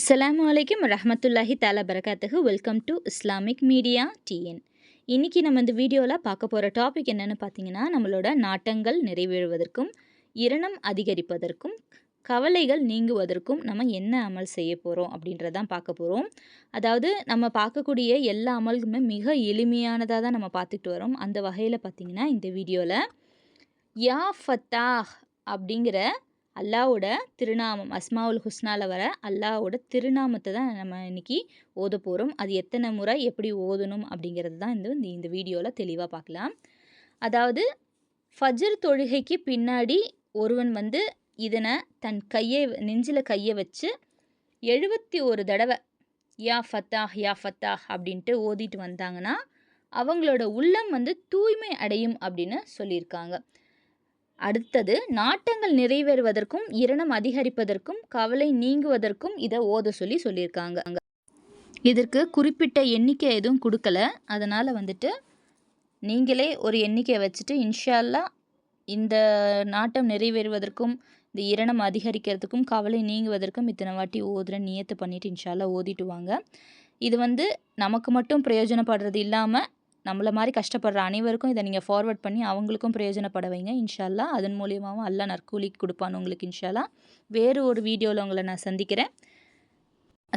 அஸ்லாம் வலைக்கம் ரஹமத்துல்லாஹி தாலா பரகாத்துக்கு welcome to Islamic media TN இன்றைக்கி நம்ம இந்த வீடியோவில் பார்க்க போகிற டாபிக் என்னென்னு பார்த்தீங்கன்னா நம்மளோட நாட்டங்கள் நிறைவேறுவதற்கும் இரணம் அதிகரிப்பதற்கும் கவலைகள் நீங்குவதற்கும் நம்ம என்ன அமல் செய்ய போகிறோம் அப்படின்றதான் பார்க்க போகிறோம் அதாவது நம்ம பார்க்கக்கூடிய எல்லா அமல்களுமே மிக எளிமையானதாக தான் நம்ம பார்த்துட்டு வரோம். அந்த வகையில் பார்த்திங்கன்னா இந்த வீடியோவில் யா ஃபத்தாஹ் அப்படிங்கிற அல்லாவோட திருநாமம் அஸ்மாவுல் ஹுஸ்னால வர அல்லாவோட திருநாமத்தை தான் நம்ம இன்னைக்கு ஓத போகிறோம் அது எத்தனை முறை எப்படி ஓதணும் அப்படிங்கிறது தான் இந்த இந்த வீடியோவில் தெளிவாக பார்க்கலாம் அதாவது ஃபஜ்ர் தொழுகைக்கு பின்னாடி ஒருவன் வந்து இதனை தன் கையை நெஞ்சில் கையை வச்சு எழுபத்தி ஒரு தடவை யா ஃபத்தாஹ் யா ஃபத்தாஹ் அப்படின்ட்டு ஓதிட்டு வந்தாங்கன்னா அவங்களோட உள்ளம் வந்து தூய்மை அடையும் அப்படின்னு சொல்லியிருக்காங்க. அடுத்தது நாட்டங்கள் நிறைவேறுவதற்கும் இரணம் அதிகரிப்பதற்கும் கவலை நீங்குவதற்கும் இதை ஓத சொல்லி சொல்லியிருக்காங்க. இதற்கு குறிப்பிட்ட எண்ணிக்கை எதுவும் கொடுக்கல. அதனால் வந்துட்டு நீங்களே ஒரு எண்ணிக்கையை வச்சுட்டு இன்ஷால்லா இந்த நாட்டம் நிறைவேறுவதற்கும் இந்த இரணம் அதிகரிக்கிறதுக்கும் கவலை நீங்குவதற்கும் இத்தனை வாட்டி ஓதுற நியத்தை பண்ணிவிட்டு இன்ஷால்லா ஓதிட்டு வாங்க. இது வந்து நமக்கு மட்டும் பிரயோஜனப்படுறது இல்லாமல் நம்மளை மாதிரி கஷ்டப்படுற அனைவருக்கும் இதை நீங்கள் ஃபார்வர்ட் பண்ணி அவங்களுக்கும் பிரயோஜனப்பட வைங்க. இன்ஷால்லா அதன் மூலியமாகவும் அல்லா நற்கூலி கொடுப்பான் உங்களுக்கு இன்ஷால்லா வேறு ஒரு வீடியோவில் உங்களை நான் சந்திக்கிறேன்.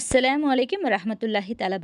அஸ்லாம் வலைக்கம் ரஹமத்துல்லாஹி தலா